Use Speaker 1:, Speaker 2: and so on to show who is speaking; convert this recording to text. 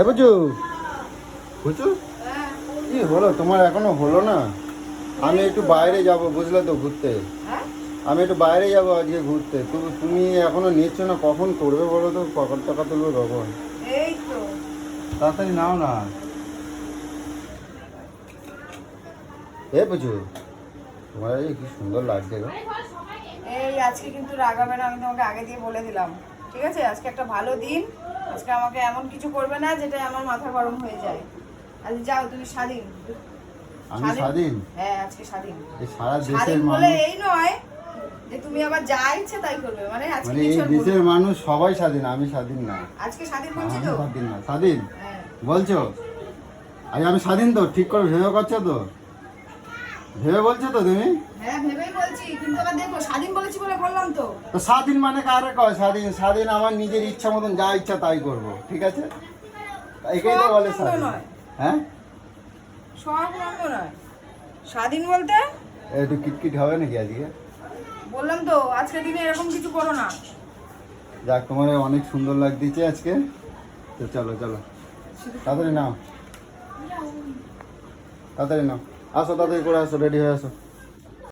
Speaker 1: এ বুঝু বুঝু কি হলো? তোমার এখনও হলো না? আমি একটু বাইরে যাব বুঝলে তো ঘুরতে। আমি একটু বাইরে যাব আজকে ঘুরতে। তুমি তুমি এখনও নিচ্ছ না? কখন করবে বলো তো? কখন টাকা তুলবে কখন? তাড়াতাড়ি নাও না। এ বুঝু তোমার কি সুন্দর লাগছে গো।
Speaker 2: এই আজকে কিন্তু রাগাবে না আমি তোমাকে আগে দিয়ে বলে দিলাম। ঠিক আছে? আজকে একটা ভালো দিন। আজকে আমাকে এমন কিছু করবে না যেটা আমার মাথা গরম হয়ে যায়। আজ যাও তুমি স্বাধীন।
Speaker 1: আমি স্বাধীন?
Speaker 2: হ্যাঁ আজকে স্বাধীন।
Speaker 1: এই সারা দেশের
Speaker 2: বলে এই নয় যে তুমি আবার যা ইচ্ছে তাই করবে। মানে আজকে
Speaker 1: মানে দেশের মানুষ সবাই স্বাধীন আমি স্বাধীন না।
Speaker 2: আজকে স্বাধীন
Speaker 1: আমি
Speaker 2: বলছি তো?
Speaker 1: স্বাধীন না। স্বাধীন?
Speaker 2: হ্যাঁ।
Speaker 1: বলছো? আজ আমি স্বাধীন তো ঠিক করে ভেবে করছ তো? ভেবে বলছো তো তুমি?
Speaker 2: হ্যাঁ ভেবেই বলছি কিন্তু আবার দেখো স্বাধীন বলেছি বলে বললাম তো।
Speaker 1: তো স্বাধীন মানে কারে কয়? স্বাধীন স্বাধীন আমার নিজের ইচ্ছা মতন যা ইচ্ছা তাই করব ঠিক আছে? এটাই তো বলে স্বাধীন। হ্যাঁ?
Speaker 2: সব রঙ নয়। স্বাধীন বলতে?
Speaker 1: একটু কিটকিট হবে নাকি আজকে?
Speaker 2: বললাম তো আজকের দিনে এরকম কিছু করো না।
Speaker 1: যাক তোমার অনেক সুন্দর লাগতেছে আজকে। তো চলো চলো। তাড়াতাড়ি নাও। তাড়াতাড়ি নাও। আসো তাড়াতাড়ি করে আসো রেডি হয়ে আসো